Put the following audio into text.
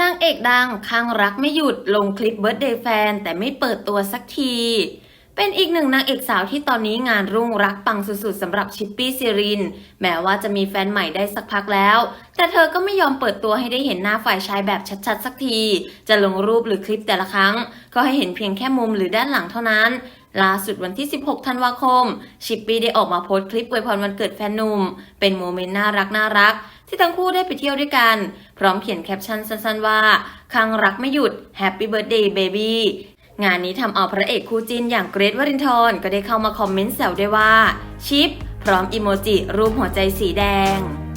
นางเอกดังข้างรักไม่หยุดลงคลิปเบิร์ดเดย์แฟน แต่ไม่เปิดตัวสักที เป็นอีกหนึ่งนางเอกสาวที่ตอนนี้งานรุ่งรักปังสุดๆสำหรับชิปปี้ซิริน แม้ว่าจะมีแฟนใหม่ได้สักพักแล้ว แต่เธอก็ไม่ยอมเปิดตัวให้ได้เห็นหน้าฝ่ายชายแบบชัดๆ สักที จะลงรูปหรือคลิปแต่ละครั้ง ก็ให้เห็นเพียงแค่มุมหรือด้านหลังเท่านั้นล่าสุดวันที่ 16 ธันวาคม ชิปปี้ได้ออกมาโพสต์คลิปอวยพรวันเกิดแฟนหนุ่ม เป็นโมเมนต์น่ารักน่ารัก ที่ทั้งคู่ได้ไปเที่ยวด้วยกัน พร้อมเขียนแคปชั่นสั้นๆว่าค้างรักไม่หยุด Happy Birthday Baby งานนี้ทำเอาพระเอกคู่จิ้นอย่างเกรทวรินทร์ก็ได้เข้ามาคอมเมนต์แซวด้วยว่า ชิป พร้อมอิโมจิรูปหัวใจสีแดง